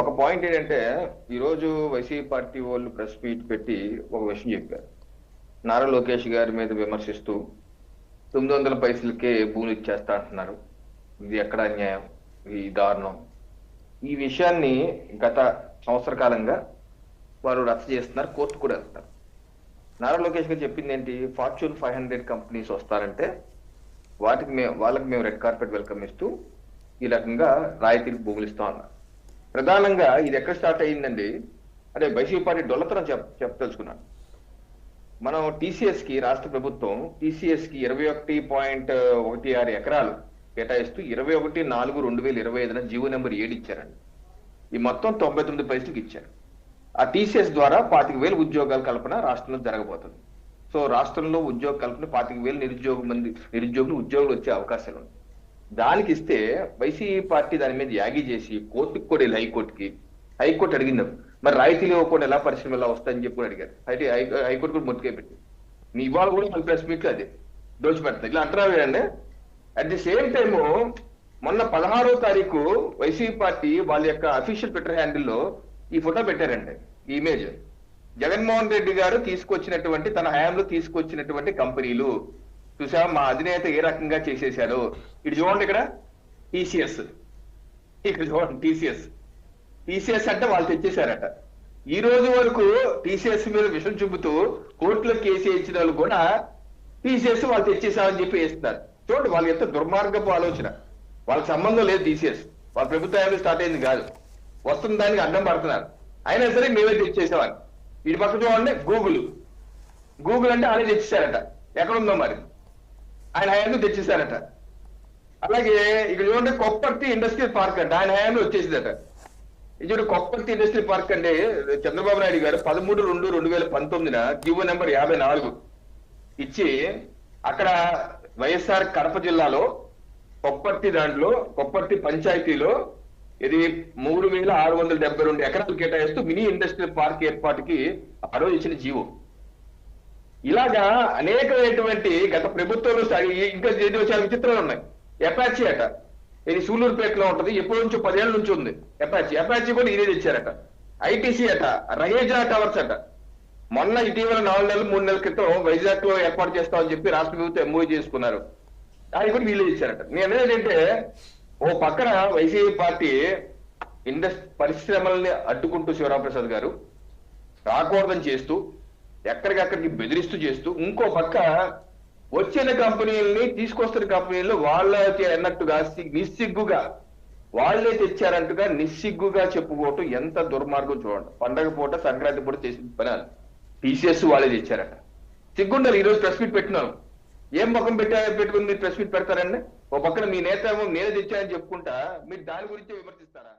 ఒక పాయింట్ ఏంటంటే ఈరోజు వైసీపీ పార్టీ వాళ్ళు ప్రెస్ మీట్ పెట్టి ఒక విషయం చెప్పారు. నారా లోకేష్ గారి మీద విమర్శిస్తూ తొమ్మిది వందల పైసలకే భూములు ఇచ్చేస్తా అంటున్నారు. ఇది ఎక్కడ అన్యాయం ఈ దారుణం. ఈ విషయాన్ని గత సంవత్సర కాలంగా వారు రద్దు చేస్తున్నారు కోర్టు కూడా వెళ్తారు. నారా లోకేష్ గారు చెప్పింది ఏంటి? ఫార్చ్యూన్ ఫైవ్ హండ్రెడ్ కంపెనీస్ వస్తారంటే వాటికి మేము వాళ్ళకి మేము రెడ్ కార్పెట్ వెల్కమ్ ఇస్తూ ఈ రకంగా రాయితీలు భూములు ఇస్తాం అన్నారు. ప్రధానంగా ఇది ఎక్కడ స్టార్ట్ అయ్యిందండి? అంటే వైసీపీ పార్టీ డొల్లతనం చెప్ చెప్పదలుచుకున్నాను. మనం టీసీఎస్కి రాష్ట్ర ప్రభుత్వం టీసీఎస్కి ఇరవై ఒకటి పాయింట్ ఒకటి ఆరు ఎకరాలు కేటాయిస్తూ ఇరవై ఒకటి నాలుగు రెండు వేల ఇరవై ఐదున జీవో నెంబర్ ఏడు ఇచ్చారండి. ఈ మొత్తం తొంభై తొమ్మిది పైసలకు ఇచ్చారు. ఆ టీసీఎస్ ద్వారా పాతిక వేలు ఉద్యోగాల కల్పన రాష్ట్రంలో జరగబోతుంది. సో రాష్ట్రంలో ఉద్యోగ కల్పన పాతిక వేలు నిరుద్యోగ మంది నిరుద్యోగులు ఉద్యోగులు వచ్చే అవకాశాలు ఉన్నాయి దానికి ఇస్తే వైసీపీ పార్టీ దాని మీద యాగి చేసి కోర్టుకు కూడా వెళ్ళి హైకోర్టుకి. హైకోర్టు అడిగింది మరి రాయితీలు ఇవ్వకుండా ఎలా పరిశ్రమ ఎలా వస్తాయని చెప్పి కూడా అడిగారు. అయితే హై- హైకోర్టు కూడా ముట్టుకే పెట్టి మీ ఇవాళ కూడా మన ప్రెస్ మీట్ అదే. దోచిపెడతాయి ఇలా అంటారా అండి అట్ ది సేమ్ టైము మొన్న పదహారో తారీఖు వైసీపీ పార్టీ వాళ్ళ యొక్క అఫీషియల్ ట్విట్టర్ హ్యాండిల్లో ఈ ఫోటో పెట్టారండి. ఈ ఇమేజ్ జగన్మోహన్ రెడ్డి గారు తీసుకొచ్చినటువంటి తన హయాంలో తీసుకొచ్చినటువంటి కంపెనీలు. చూసా మా అధినేత ఏ రకంగా చేసేశారు. ఇటు చూడండి ఇక్కడ టీసీఎస్ ఇక్కడ చూడండి టీసీఎస్ టీసీఎస్ అంటే వాళ్ళు తెచ్చేశారట. ఈ రోజు వరకు టీసీఎస్ మీద విషయం చూపుతూ కోర్టులో కేసు వేయించిన వాళ్ళు కూడా టీసీఎస్ వాళ్ళు తెచ్చేసామని చెప్పి వేస్తున్నారు. చూడండి వాళ్ళ ఎంత దుర్మార్గపు ఆలోచన. వాళ్ళకి సంబంధం లేదు టీసీఎస్ వాళ్ళ ప్రభుత్వం స్టార్ట్ అయింది కాదు. వస్తున్న దానికి అడ్డం పడుతున్నారు. అయినా సరే మేమే తెచ్చేసేవాళ్ళు. ఇటు పక్క చూడండి గూగుల్ గూగుల్ అంటే ఆయన తెచ్చేశారట. ఎక్కడ ఉందో మరి? ఆయన హయాంలో తెచ్చేశారట. అలాగే ఇక్కడ చూడండి కొప్పర్తి ఇండస్ట్రియల్ పార్క్ అంట ఆయన హయాంలో వచ్చేసిందట. ఇది చూడు కొప్పర్తి ఇండస్ట్రియల్ పార్క్ అంటే చంద్రబాబు నాయుడు గారు పదమూడు రెండు రెండు వేల పంతొమ్మిదిన జీవో నెంబర్ యాభై నాలుగు ఇచ్చి అక్కడ వైఎస్ఆర్ కడప జిల్లాలో కొప్పర్తి దాంట్లో కొప్పర్తి పంచాయతీలో ఇది మూడు వేల ఆరు వందల డెబ్బై రెండు ఎకరాలు కేటాయిస్తూ మినీ ఇండస్ట్రియల్ పార్క్ ఏర్పాటుకి ఆ రోజు ఇచ్చిన జీవో. ఇలాగా అనేకమైనటువంటి గత ప్రభుత్వంలో ఇంకా ఏదో చాలా విచిత్రాలు ఉన్నాయి. ఎపాచీ అట. ఇది సూలూరుపేటలో ఉంటది. ఎప్పటి నుంచో పదేళ్ళ నుంచి ఉంది ఎపాచీ ఎపాచీ కూడా ఇదే తెచ్చారట. ఐటీసీ అట. రహేజా టవర్స్ అట. మొన్న ఇటీవల నాలుగు నెలలు మూడు నెలల క్రితం వైజాగ్లో ఏర్పాటు చేస్తామని చెప్పి రాష్ట్ర ప్రభుత్వం ఎంఓ చేసుకున్నారు. అది కూడా వీళ్ళు ఇచ్చారట నేను ఏంటంటే ఓ పక్కన వైసీపీ పార్టీ ఇండస్ పరిశ్రమల్ని అడ్డుకుంటూ శివరామప్రసాద్ గారు రాకూడదని చేస్తూ ఎక్కడికక్కడికి బెదిరిస్తూ చేస్తూ ఇంకో పక్క వచ్చిన కంపెనీలని తీసుకొస్తున్న కంపెనీలు వాళ్ళకి అన్నట్టుగా నిస్సిగ్గుగా వాళ్ళే తెచ్చారంటుగా నిస్సిగ్గుగా చెప్పుకోవటం ఎంత దుర్మార్గం చూడండి. పండగ పూట సంక్రాంతి పూట చేసిన పని టీసీఎస్ వాళ్ళే తెచ్చారట. సిగ్గుండాలి ఈ రోజు ప్రెస్ మీట్ పెట్టినాం. ఏం పక్కన పెట్టా పెట్టుకుని మీరు ప్రెస్ మీట్ పెడతారండి? ఓ పక్కన మీ నేత నేనే తెచ్చానని చెప్పుకుంటా మీరు దాని గురించి విమర్శిస్తారా?